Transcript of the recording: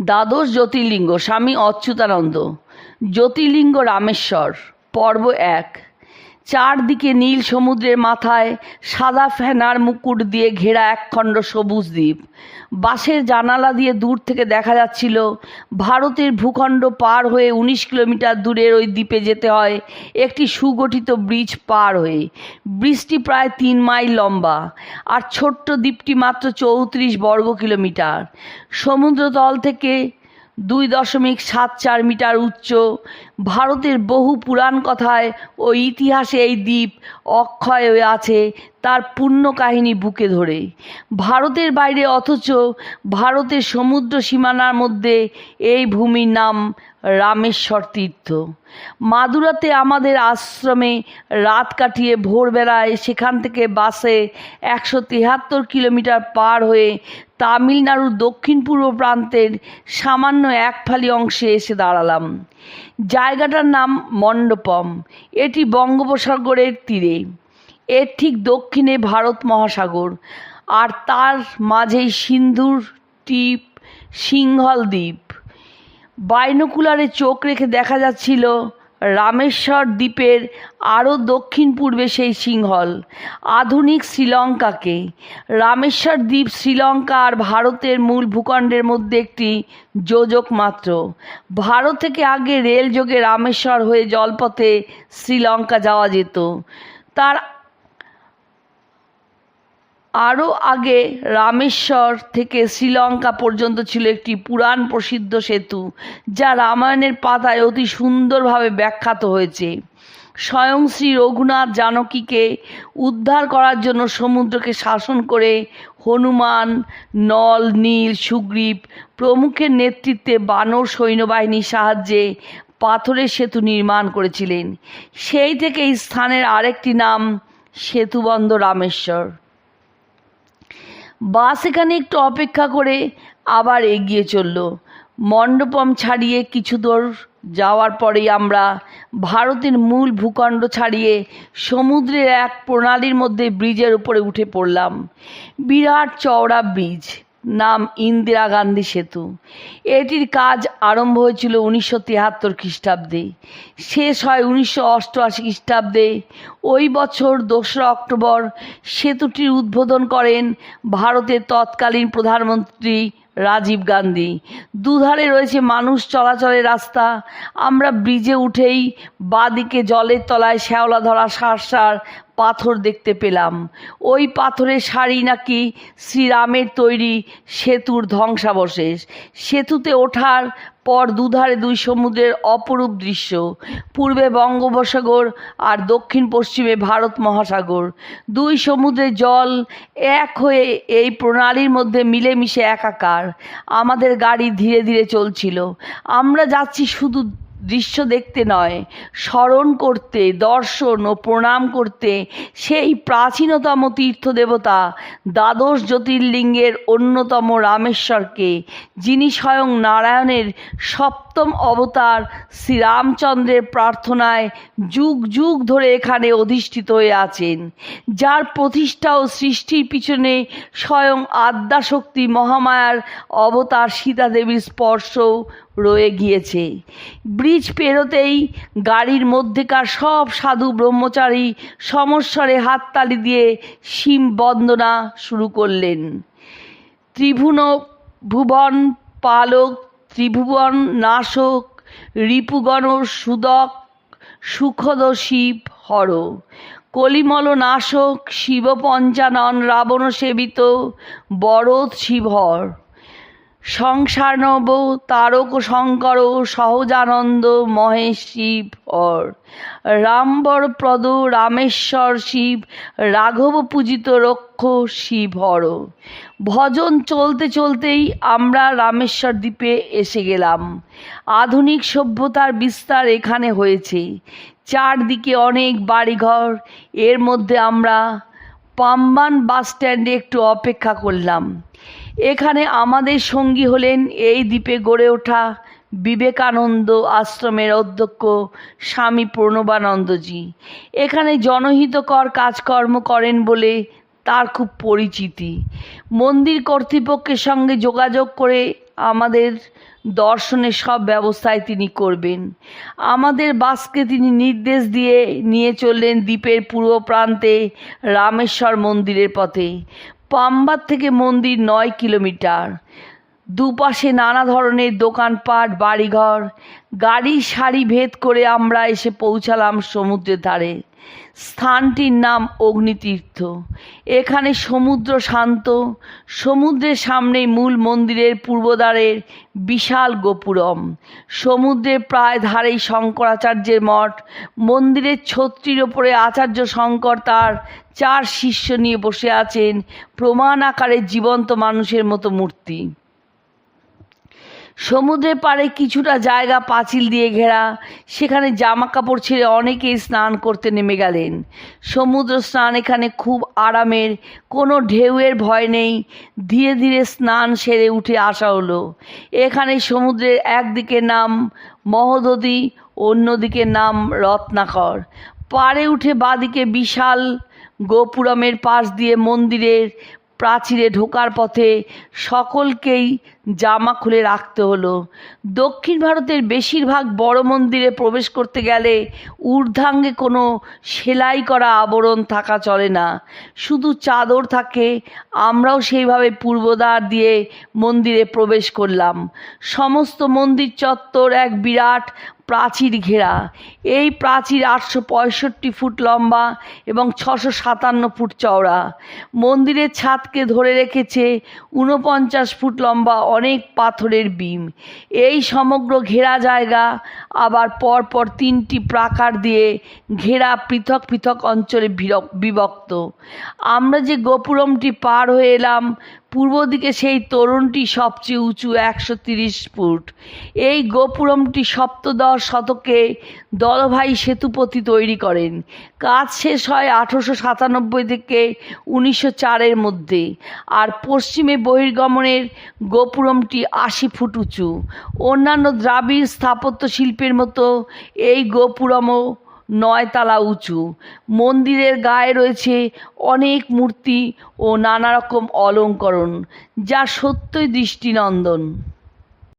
দ্বাদশ জ্যোতির্লিঙ্গ স্বামী অচ্যুতানন্দ। জ্যোতির্লিঙ্গ রামেশ্বর পর্ব এক। চারদিকে নীল সমুদ্রের মাথায় সাদা ফেনার মুকুট দিয়ে ঘেরা একখণ্ড সবুজ দ্বীপ। বাসের জানালা দিয়ে দূর থেকে দেখা যাচ্ছিল, ভারতের ভূখণ্ড পার হয়ে উনিশ কিলোমিটার দূরের ওই দ্বীপে যেতে হয়, একটি সুগঠিত ব্রিজ পার হয়ে। ব্রিজটি প্রায় তিন মাইল লম্বা আর ছোট্ট দ্বীপটি মাত্র চৌত্রিশ বর্গ কিলোমিটার। সমুদ্রতল থেকে দুই দশমিক সাত চার মিটার উচ্চ ভারতের বহু পুরাণ কথায় ও ইতিহাসে এই দ্বীপ অক্ষয় হয়ে আছে তার পূর্ণ কাহিনী বুকে ধরে। ভারতের বাইরে অথচ ভারতের সমুদ্র সীমানার মধ্যে এই ভূমির নাম রামেশ্বর তীর্থ। মাদুরাতে আমাদের আশ্রমে রাত কাটিয়ে ভোরবেলায় সেখান থেকে বাসে একশো তিয়াত্তর কিলোমিটার পার হয়ে তামিলনাড়ুর দক্ষিণ পূর্ব প্রান্তের সামান্য এক ফালি অংশে এসে দাঁড়ালাম। জায়গাটার নাম মণ্ডপম। এটি বঙ্গোপসাগরের তীরে। এর ঠিক দক্ষিণে ভারত মহাসাগর। আর তার মাঝেই সিন্ধুর টিপ, সিংহল দ্বীপ। বাইনোকুলারে চোখ রেখে দেখা যাচ্ছিল রামেশ্বর দ্বীপের আরও দক্ষিণ পূর্বে সেই সিংহল, আধুনিক শ্রীলঙ্কাকে। রামেশ্বর দ্বীপ শ্রীলঙ্কা আর ভারতের মূল ভূখণ্ডের মধ্যে একটি যোজক মাত্র। ভারত থেকে আগে রেল যোগে রামেশ্বর হয়ে জলপথে শ্রীলঙ্কা যাওয়া যেত। তার আরও আগে রামেশ্বর থেকে শ্রীলঙ্কা পর্যন্ত ছিল একটি পুরাণ প্রসিদ্ধ সেতু, যা রামায়ণের পাতায় অতি সুন্দরভাবে ব্যাখ্যাত হয়েছে। স্বয়ং শ্রী রঘুনাথ জানকীকে উদ্ধার করার জন্য সমুদ্রকে শাসন করে হনুমান, নল, নীল, সুগ্রীব প্রমুখের নেতৃত্বে বানর সৈন্যবাহিনীর সাহায্যে পাথরের সেতু নির্মাণ করেছিলেন। সেই থেকে এই স্থানের আরেকটি নাম সেতুবন্ধ রামেশ্বর। বাস এখানে একটু অপেক্ষা করে আবার এগিয়ে চলল। মণ্ডপম ছাড়িয়ে কিছু দূর যাওয়ার পরেই আমরা ভারতের মূল ভূখণ্ড ছাড়িয়ে সমুদ্রের এক প্রণালীর মধ্যে ব্রিজের উপরে উঠে পড়লাম। বিরাট চওড়া ব্রিজ। নাম ইন্দিরা গান্ধী সেতু। এটির কাজ আরম্ভ হয়েছিল উনিশশো তিয়াত্তর খ্রিস্টাব্দে। শেষ হয় উনিশশো অষ্টআশি খ্রিস্টাব্দে। ওই বছর দোসরা অক্টোবর সেতুটির উদ্বোধন করেন ভারতের তৎকালীন প্রধানমন্ত্রী রাজীব গান্ধী। দুধারে রয়েছে মানুষ চলাচলের রাস্তা। আমরা ব্রিজে উঠেই বাদিকে জলের তলায় শ্যাওলা ধরা সার পাথর দেখতে পেলাম। ওই পাথরের সারি নাকি শ্রীরামের তৈরি সেতুর ধ্বংসাবশেষ। সেতুতে ওঠার পর দুধারে দুই সমুদ্রের অপরূপ দৃশ্য। পূর্বে বঙ্গোপসাগর আর দক্ষিণ পশ্চিমে ভারত মহাসাগর। দুই সমুদ্রের জল এক হয়ে এই প্রণালীর মধ্যে মিলেমিশে একাকার। আমাদের গাড়ি ধীরে ধীরে চলছিল। আমরা যাচ্ছি শুধু দৃশ্য দেখতে নয়, স্মরণ করতে, দর্শন ও প্রণাম করতে সেই প্রাচীনতম তীর্থদেবতা দ্বাদশ জ্যোতির্লিঙ্গের অন্যতম রামেশ্বরকে, যিনি স্বয়ং নারায়ণের সপ্তম অবতার শ্রীরামচন্দ্রের প্রার্থনায় যুগ যুগ ধরে এখানে অধিষ্ঠিত হয়ে আছেন, যার প্রতিষ্ঠা ও সৃষ্টির পিছনে স্বয়ং আদ্যাশক্তি মহামায়ার অবতার সীতা দেবীর স্পর্শও রয়ে গিয়েছে। ব্রিজ পেরোতেই গাড়ির মধ্যেকার সব সাধু ব্রহ্মচারী সমস্বরে হাততালি দিয়ে শিম বন্দনা শুরু করলেন। ত্রিভুবন ভুবন, পালক, ত্রিভুবন, নাশক, রিপুগণ, সুদক, সুখদ, শিব, হর। কলিমল, নাশক শিব পঞ্চানন রাবণ সেবিত বরদ শিবহর। সংসারনব তারক শঙ্কর, সহজানন্দ, মহেশ শিব হর রামবর প্রদ, রামেশ্বর শিব, রাঘব পূজিত রক্ষ শিব হর ভজন চলতে চলতেই আমরা রামেশ্বর দ্বীপে এসে গেলাম। আধুনিক সভ্যতার বিস্তার এখানে হয়েছে। চারদিকে অনেক বাড়িঘর, এর মধ্যে আমরা পাম্বান বাস স্ট্যান্ডে একটু অপেক্ষা করলাম। এখানে আমাদের সঙ্গী হলেন এই দ্বীপে গড়ে ওঠা বিবেকানন্দ আশ্রমের অধ্যক্ষ স্বামী প্রণবানন্দজি। এখানে জনহিতকর কাজকর্ম করেন বলে তার খুব পরিচিতি। মন্দির কর্তৃপক্ষের সঙ্গে যোগাযোগ করে আমাদের দর্শনের সব ব্যবস্থায় তিনি করবেন। আমাদের বাসকে তিনি নির্দেশ দিয়ে নিয়ে চললেন দ্বীপের পূর্ব প্রান্তে রামেশ্বর মন্দিরের পথে। পাম্বার থেকে মন্দির নয় কিলোমিটার। দুপাশে নানা ধরনের দোকানপাট, বাড়িঘর গাড়ি সারি ভেদ করে আমরা এসে পৌঁছালাম সমুদ্রের ধারে। স্থানটির নাম অগ্নিতীর্থ। এখানে সমুদ্র শান্ত। সমুদ্রের সামনেই মূল মন্দিরের পূর্বদ্বারের বিশাল গোপুরম। সমুদ্রের প্রায় ধারেই শঙ্করাচার্যের মঠ। মন্দিরের ছত্রির ওপরে আচার্য শঙ্কর তার চার শিষ্য নিয়ে বসে আছেন। প্রমাণ আকারে জীবন্ত মানুষের মতো মূর্তি। সমুদ্রের পাড়ে কিছুটা জায়গা পাঁচিল দিয়ে ঘেরা। সেখানে জামা কাপড় ছেড়ে অনেকেই স্নান করতে নেমে গেলেন। সমুদ্র স্নান এখানে খুব আরামের, কোনো ঢেউয়ের ভয় নেই। ধীরে ধীরে স্নান সেরে উঠে আসা হলো। এখানে সমুদ্রের একদিকে নাম মহোদধি, অন্যদিকে নাম রত্নাকর। পাড়ে উঠে বাদিকে বিশাল গোপুরমের পাশ দিয়ে মন্দিরের প্রাচীরে ঢোকার পথে সকলকেই জামা খুলে রাখতে হলো। দক্ষিণ ভারতের বেশিরভাগ বড় মন্দিরে প্রবেশ করতে গেলে ঊর্ধ্বাঙ্গে কোনো সেলাই করা আবরণ থাকা চলে না। শুধু চাদর থাকে, আমরাও সেইভাবে পূর্বদ্বার দিয়ে মন্দিরে প্রবেশ করলাম। সমস্ত মন্দির চত্বর এক বিরাট প্রাচীর ঘেরা। এই প্রাচীর আটশো পঁয়ষট্টি ফুট লম্বা এবং ছশো সাতান্ন ফুট চওড়া। মন্দিরের ছাদকে ধরে রেখেছে ঊনপঞ্চাশ ফুট লম্বা অনেক পাথরের বিম। এই সমগ্র ঘেরা জায়গা আবার পরপর তিনটি প্রাকার দিয়ে ঘেরা পৃথক পৃথক অঞ্চলে বিভক্ত। আমরা যে গোপুরমটি পার হয়ে এলাম পূর্ব দিকে সেই তরুণটি সবচেয়ে উঁচু, একশো তিরিশ ফুট। এই গোপুরমটি সপ্তদশ শতকে দলভাই সেতুপতি তৈরি করেন। কাজ শেষ হয় আঠেরোশো সাতানব্বই থেকে উনিশশো চারের মধ্যে। আর পশ্চিমে বহির্গমনের গোপুরমটি আশি ফুট উঁচু। অন্যান্য দ্রাবিড় স্থাপত্য শিল্পের মতো এই গোপুরমও নয়তলা উঁচু। মন্দিরের গায়ে রয়েছে অনেক মূর্তি ও নানা রকম অলঙ্করণ যা সত্যই দৃষ্টিনন্দন।